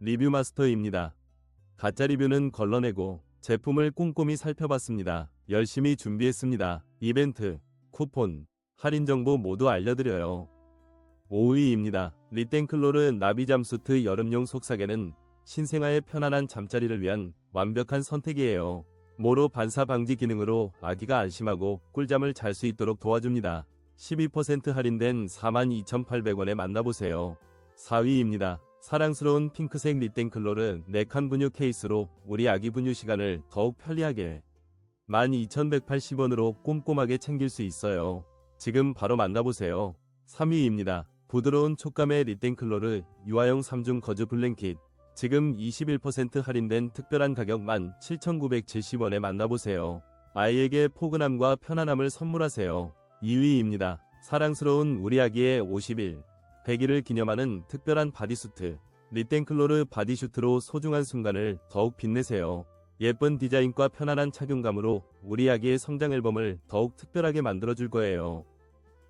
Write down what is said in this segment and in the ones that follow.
리뷰 마스터입니다. 가짜 리뷰는 걸러내고 제품을 꼼꼼히 살펴봤습니다. 열심히 준비했습니다. 이벤트, 쿠폰, 할인 정보 모두 알려드려요. 5위입니다. 리땡클로르 나비잠수트 여름용 속삭이는 신생아의 편안한 잠자리를 위한 완벽한 선택이에요. 모로 반사 방지 기능으로 아기가 안심하고 꿀잠을 잘 수 있도록 도와줍니다. 12% 할인된 42,800원에 만나보세요. 4위입니다. 사랑스러운 핑크색 리땡클로르 4칸 분유 케이스로 우리 아기 분유 시간을 더욱 편리하게 12,180원으로 꼼꼼하게 챙길 수 있어요. 지금 바로 만나보세요. 3위입니다. 부드러운 촉감의 리땡클로르 유아용 3중 거즈 블랭킷 지금 21% 할인된 특별한 가격 17,970원에 만나보세요. 아이에게 포근함과 편안함을 선물하세요. 2위입니다. 사랑스러운 우리 아기의 50일, 100일을 기념하는 특별한 바디수트. 리땡클로르 바디슈트로 소중한 순간을 더욱 빛내세요. 예쁜 디자인과 편안한 착용감으로 우리 아기의 성장 앨범을 더욱 특별하게 만들어줄 거예요.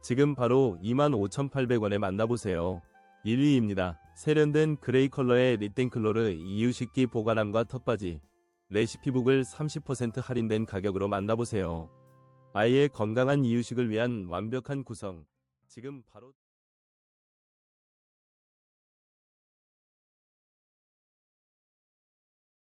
지금 바로 25,800원에 만나보세요. 1위입니다. 세련된 그레이 컬러의 리땡클로르 이유식기 보관함과 턱받이. 레시피북을 30% 할인된 가격으로 만나보세요. 아이의 건강한 이유식을 위한 완벽한 구성. 지금 바로